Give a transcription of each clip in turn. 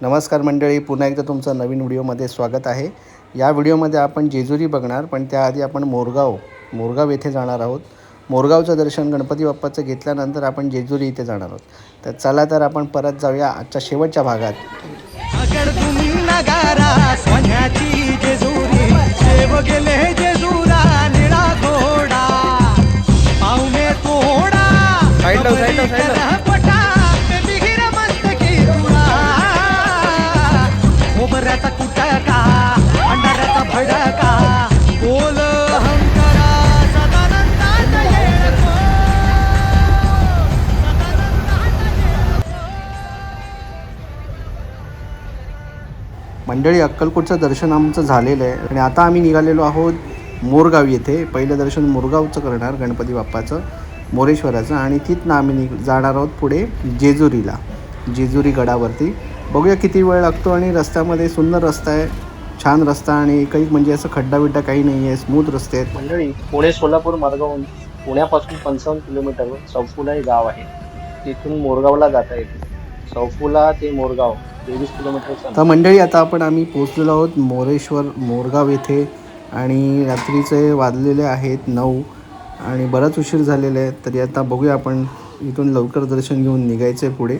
नमस्कार मंडळी पुन्हा एकदा तुमचं नवीन व्हिडिओमध्ये स्वागत आहे. या व्हिडिओमध्ये आपण जेजुरी बघणार पण त्याआधी आपण मोरगाव मोरगाव येथे जाणार आहोत. मोरगावचं दर्शन गणपती बाप्पाचं घेतल्यानंतर आपण जेजुरी इथे जाणार आहोत. तर चला तर आपण परत जाऊया आजच्या शेवटच्या भागात. मंडळी अक्कलकोटचं दर्शन आमचं झालेलं आहे. आणि आता आम्ही निघालेलो आहोत मोरगाव येथे. पहिलं दर्शन मोरगावचं करणार गणपती बाप्पाचं मोरेश्वराचं. आणि तिथनं आम्ही निघ जाणार आहोत पुढे जेजुरीला. जेजुरी गडावरती. बघूया किती वेळ लागतो आणि रस्त्यामध्ये सुंदर रस्ता आहे छान रस्ता आणि काही म्हणजे असं खड्डा बिड्डा काही नाही आहे स्मूथ रस्ते आहेत. मंडळी पुणे सोलापूर मार्गावरून पुण्यापासून पंचावन्न किलोमीटरवर चौफुला हे गाव आहे. तिथून मोरगावला जाता येते. चौफुला ते मोरगाव. तेवीस किलोमीटरचं तर मंडळी आता आपण आम्ही पोचलेलो आहोत मोरेश्वर मोरगाव येथे आणि रात्रीचे वाजलेले आहेत नऊ आणि बराच उशीर झालेला आहे. तरी आता बघूया आपण इथून लवकर दर्शन घेऊन निघायचं आहे पुढे.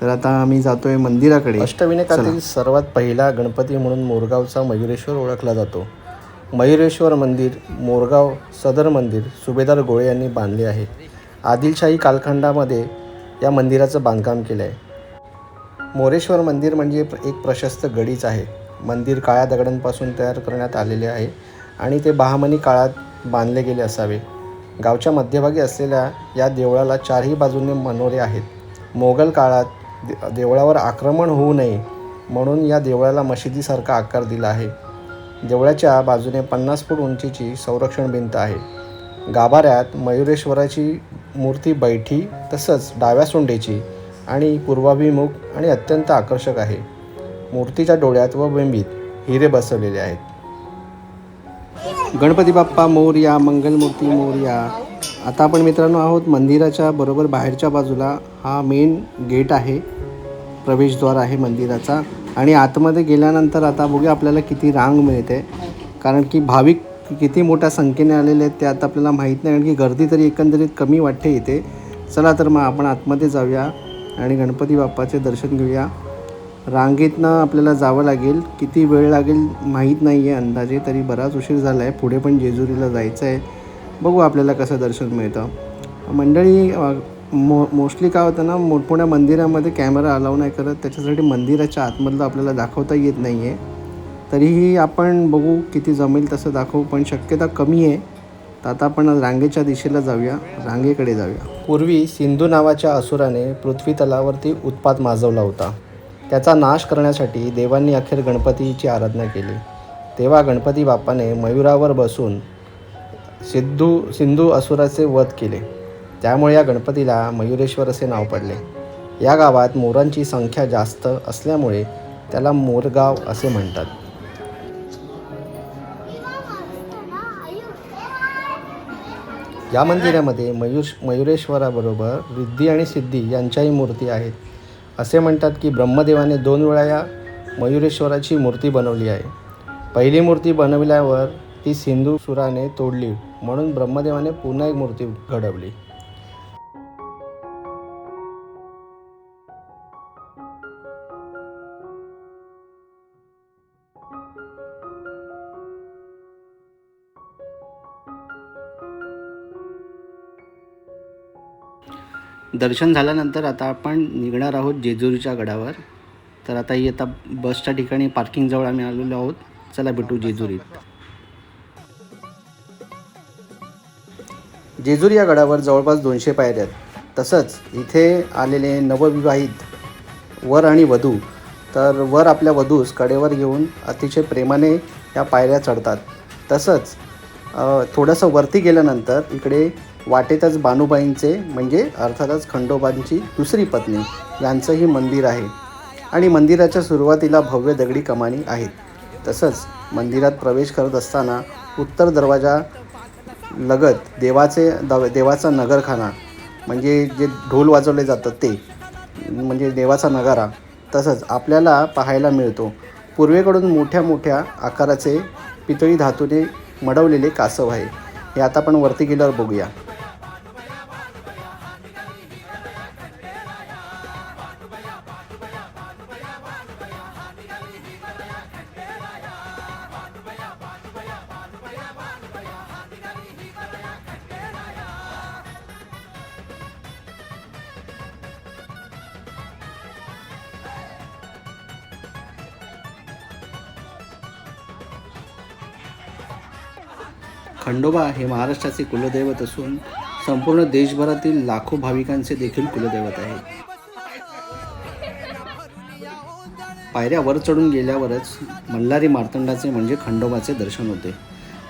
तर आता आम्ही जातोय मंदिराकडे. अष्टविनायकातील सर्वात पहिला गणपती म्हणून मोरगावचा मयुरेश्वर ओळखला जातो. मयुरेश्वर मंदिर मोरगाव सदर मंदिर सुभेदार गोळे यांनी बांधले आहे. आदिलशाही कालखंडामध्ये या मंदिराचं बांधकाम केलं आहे मोरेश्वर मंदिर म्हणजे एक प्रशस्त गडीच आहे. मंदिर काळ्या दगडांपासून तयार करण्यात आलेले आहे आणि ते बहामनी काळात बांधले गेले असावे. गावच्या मध्यभागी असलेल्या या देवळाला चारही बाजूने मनोरे आहेत. मोगल काळात दे देवळावर आक्रमण होऊ नये म्हणून या देवळाला मशिदीसारखा आकार दिला आहे. देवळाच्या बाजूने पन्नास फूट उंचीची संरक्षण भिंत आहे. गाभाऱ्यात मयुरेश्वराची मूर्ती बैठी तसंच डाव्या सोंडेची आणि पूर्वाभिमुख आणि अत्यंत आकर्षक आहे. मूर्तीच्या डोळ्यात व बिंबीत हिरे बसवलेले आहेत. गणपती बाप्पा मोरया मंगलमूर्ती मोरया. आता आपण मित्रांनो आहोत मंदिराच्या बरोबर बाहेरच्या बाजूला. हा मेन गेट आहे. प्रवेशद्वार आहे मंदिराचा. आणि आतमध्ये गेल्यानंतर आता बघूया आपल्याला किती रांग मिळते. कारण की भाविक किती मोठ्या संख्येने आलेले आहेत ते आता आपल्याला माहीत नाही. कारण की गर्दी तरी एकंदरीत कमी वाटते इथे. चला तर मग आपण आतमध्ये जाऊया. आणि गणपती बाप्पाचे दर्शन घेऊया. रांगेतनं आपल्याला जावं लागेल. किती वेळ लागेल माहीत नाही आहे अंदाजे तरी बराच उशीर झाला आहे पुढे पण जेजुरीला जायचं आहे बघू आपल्याला कसं दर्शन मिळतं. मंडळी मो मोस्टली काय होतं ना मोठमोठ्या मंदिरामध्ये कॅमेरा अलाव नाही करत. त्याच्यासाठी मंदिराच्या आतमधलं आपल्याला दाखवता येत नाही आहे तरीही आपण बघू किती जमेल तसं दाखवू पण शक्यता कमी आहे. तर आता आपण रांगेच्या दिशेला जाऊया. रांगेकडे जाऊया. पूर्वी सिंधू नावाच्या असुराने पृथ्वी तलावरती उत्पात माजवला होता. त्याचा नाश करण्यासाठी देवांनी अखेर गणपतीची आराधना केली. तेव्हा गणपती बाप्पाने मयुरावर बसून सिद्धू सिंधू असुराचे वध केले. त्यामुळे या गणपतीला मयुरेश्वर असे नाव पडले. या गावात मोरांची संख्या जास्त असल्यामुळे त्याला मोरगाव असे म्हणतात. या मंदिरामध्ये मयूर मयुरेश्वराबरोबर रिद्धी आणि सिद्धी यांच्याही मूर्ती आहेत. असे म्हणतात की ब्रह्मदेवाने दोन वेळा या मयुरेश्वराची मूर्ती बनवली आहे. पहिली मूर्ती बनविल्यावर ती सिंधू सुराने तोडली म्हणून ब्रह्मदेवाने पुन्हा एक मूर्ती घडवली. दर्शन झाल्यानंतर आता आपण निघणार आहोत जेजुरीच्या गडावर. तर आता ही आता बसच्या ठिकाणी पार्किंगजवळ आम्ही आलेलो आहोत. चला भेटू जेजुरीत. जेजुरी या गडावर जवळपास दोनशे पायऱ्या आहेत. तसंच इथे आलेले नवविवाहित वर आणि वधू तर वर आपल्या वधूस कडेवर घेऊन अतिशय प्रेमाने या पायऱ्या चढतात. तसंच थोडंसं वरती गेल्यानंतर इकडे वाटेतच बानुबाईंचे म्हणजे अर्थातच खंडोबांची दुसरी पत्नी यांचंही मंदिर आहे. आणि मंदिराच्या सुरुवातीला भव्य दगडी कमानी आहेत. तसंच मंदिरात प्रवेश करत असताना उत्तर दरवाजा लगत देवाचे दव देवाचा नगरखाना म्हणजे जे ढोल वाजवले जातात ते म्हणजे देवाचा नगारा तसंच आपल्याला पाहायला मिळतो. पूर्वेकडून मोठ्या मोठ्या आकाराचे पितळी धातूने मडवलेले कासव आहे. हे आता आपण वरती गेल्यावर बघूया. खंडोबा हे महाराष्ट्राचे कुलदैवत असून संपूर्ण देशभरातील लाखो भाविकांचे देखील कुलदैवत आहे पायऱ्या वर चढून गेल्यावरच मल्हारी मार्तंडाचे म्हणजे खंडोबाचे दर्शन होते.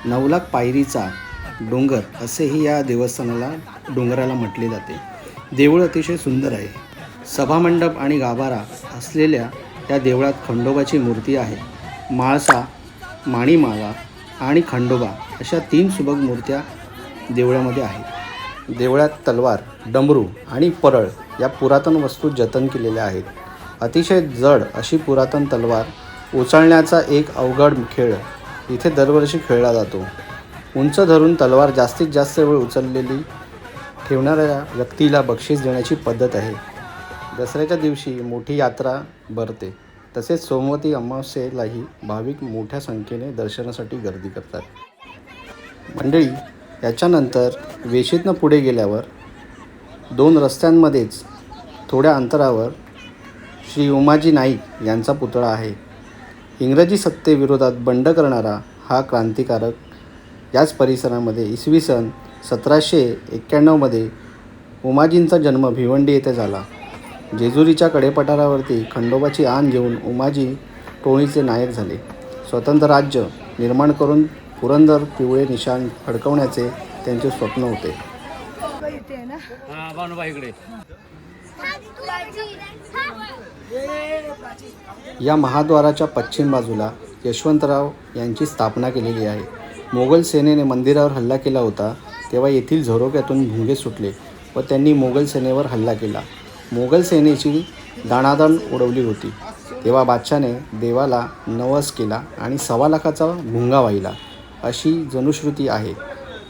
नवलाख पायरीचा डोंगर असेही या देवस्थानाला डोंगराला म्हटले जाते. देऊळ अतिशय सुंदर आहे. सभामंडप आणि गाभारा असलेल्या या देवळात खंडोबाची मूर्ती आहे. माळसा माणीमाला आणि खंडोबा अशा तीन सुबक मूर्त्या देवळामध्ये आहेत. देवळात तलवार डमरू आणि परळ या पुरातन वस्तू जतन केलेल्या आहेत. अतिशय जड अशी पुरातन तलवार उचलण्याचा एक अवघड खेळ इथे दरवर्षी खेळला जातो. उंच धरून तलवार जास्तीत जास्त वेळ उचललेली ठेवणाऱ्या व्यक्तीला बक्षीस देण्याची पद्धत आहे. दसऱ्याच्या दिवशी मोठी यात्रा भरते. तसेच सोमवती अमावस्येलाही भाविक मोठ्या संख्येने दर्शनासाठी गर्दी करतात. मंडळी याच्यानंतर वेशीतनं पुढे गेल्यावर दोन रस्त्यांमध्येच थोड्या अंतरावर श्री उमाजी नाईक यांचा पुतळा आहे. इंग्रजी सत्तेविरोधात बंड करणारा हा क्रांतिकारक याच परिसरामध्ये इसवी सन सतराशे एक्क्याण्णवमध्ये उमाजींचा जन्म भिवंडी येथे झाला. जेजुरीच्या कडेपठारावरती खंडोबाची आण घेऊन उमाजी टोळीचे नायक झाले. स्वतंत्र राज्य निर्माण करून पुरंदर पिवळे निशाण फडकवण्याचे त्यांचे स्वप्न होते. या महाद्वाराच्या पश्चिम बाजूला यशवंतराव यांची स्थापना केलेली आहे. मोगल सेनेने मंदिरावर हल्ला केला होता तेव्हा येथील झरोक्यातून भुंगे सुटले व त्यांनी मोगल सेनेवर हल्ला केला. मोगल सेनेची दाणादाण उडवली होती. तेव्हा बादशाने देवाला नवस केला आणि सव्वा लाखाचा भुंगा वाहिला. अशी जनुश्रुती आहे.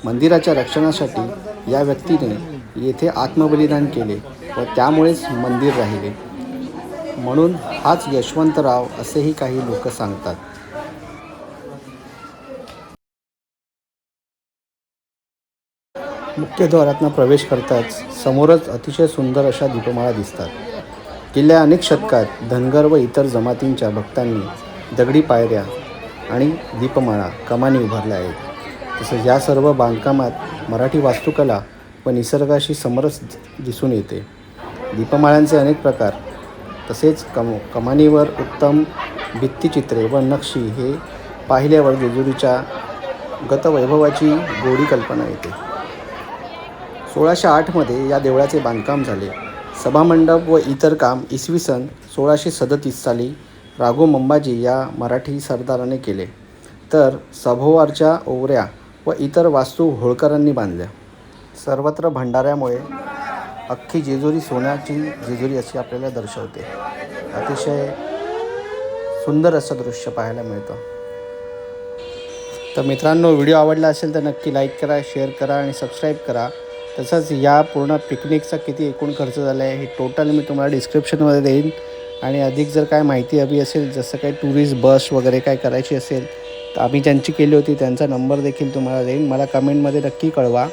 मंदिराच्या रक्षणासाठी या व्यक्तीने येथे आत्मबलिदान केले व त्यामुळेच मंदिर राहिले. म्हणून हाच यशवंतराव असेही काही लोक सांगतात. मुख्यद्वारातनं प्रवेश करताच समोरच अतिशय सुंदर अशा दीपमाळा दिसतात. गेल्या अनेक शतकात धनगर व इतर जमातींच्या भक्तांनी दगडी पायऱ्या आणि दीपमाळा कमानी उभारल्या आहेत. तसंच या सर्व बांधकामात मराठी वास्तुकला व निसर्गाशी समरस दिसून येते. दीपमाळांचे अनेक प्रकार तसेच कम कमानीवर उत्तम भित्तिचित्रे व नक्षी हे पाहिल्यावर जेजुरीच्या गतवैभवाची गोडी कल्पना येते. सोळाशे आठमध्ये या देवळाचे बांधकाम झाले. सभामंडप व इतर काम इसवी सन सोळाशे सदतीस साली राघो मंबाजी या मराठी सरदाराने केले. तर सभोवारच्या ओवऱ्या व इतर वास्तू होळकरांनी बांधल्या. सर्वत्र भंडाऱ्यामुळे अख्खी जेजुरी सोन्याची जेजुरी अशी आपल्याला दर्शवते. अतिशय सुंदर असं दृश्य पाहायला मिळतं. तर मित्रांनो व्हिडिओ आवडला असेल तर नक्की लाईक करा शेअर करा आणि सबस्क्राईब करा. तसंच या पूर्ण पिकनिकचा किती एकूण खर्च झाला आहे हे टोटल मी तुम्हाला डिस्क्रिप्शनमध्ये देईन. आणि अधिक जर काय माहिती हवी असेल जसं काही टुरिस्ट बस वगैरे काय करायची असेल तर आम्ही ज्यांची केली होती त्यांचा नंबर देखील तुम्हाला देईन. मला कमेंटमध्ये नक्की कळवा.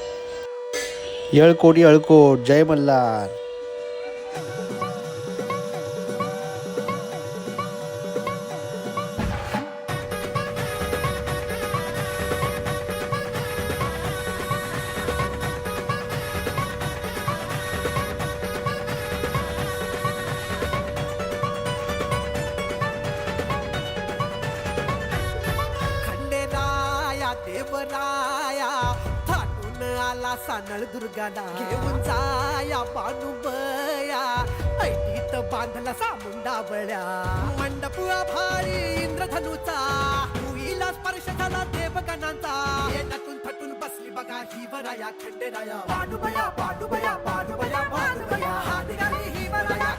येळकोट यळकोट. जय मल्हार. असा नळदुर्गा सानळ दुर्गाला घेऊन जाया बानुबया. ऐटीत बांधला सामुंडा बळ्या मंडप भारी इंद्रधनुचा. भुईला स्पर्श झाला देवगणांचा. ये नटून थटून बसली बघा ही वराया खंडेराया. बानुबया बानुबया बानुबया बानुबया. हात घाली हिवराया